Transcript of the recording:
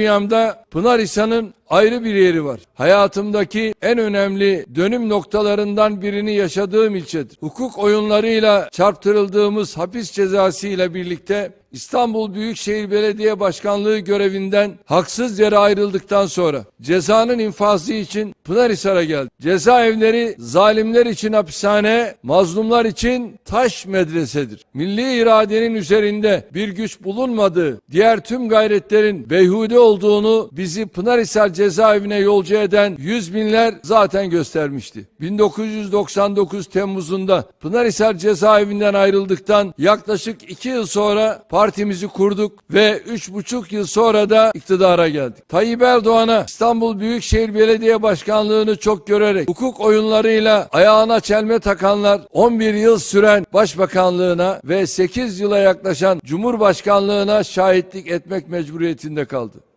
Dünyamda Pınarhisar'ın ayrı bir yeri var. Hayatımdaki en önemli dönüm noktalarından birini yaşadığım ilçedir. Hukuk oyunlarıyla çarptırıldığımız hapis cezası ile birlikte İstanbul Büyükşehir Belediye Başkanlığı görevinden haksız yere ayrıldıktan sonra cezanın infazı için Pınarhisar'a geldi. Cezaevleri zalimler için hapishane, mazlumlar için taş medresedir. Milli iradenin üzerinde bir güç bulunmadığı, diğer tüm gayretlerin beyhude olduğunu bizi Pınarhisar cezaevine yolcu eden yüz binler zaten göstermişti. 1999 Temmuz'unda Pınarhisar cezaevinden ayrıldıktan yaklaşık iki yıl sonra partimizi kurduk ve üç buçuk yıl sonra da iktidara geldik. Tayyip Erdoğan'a İstanbul Büyükşehir Belediye Başkanlığını çok görerek hukuk oyunlarıyla ayağına çelme takanlar 11 yıl süren başbakanlığına ve 8 yıla yaklaşan cumhurbaşkanlığına şahitlik etmek mecburiyetinde kaldı.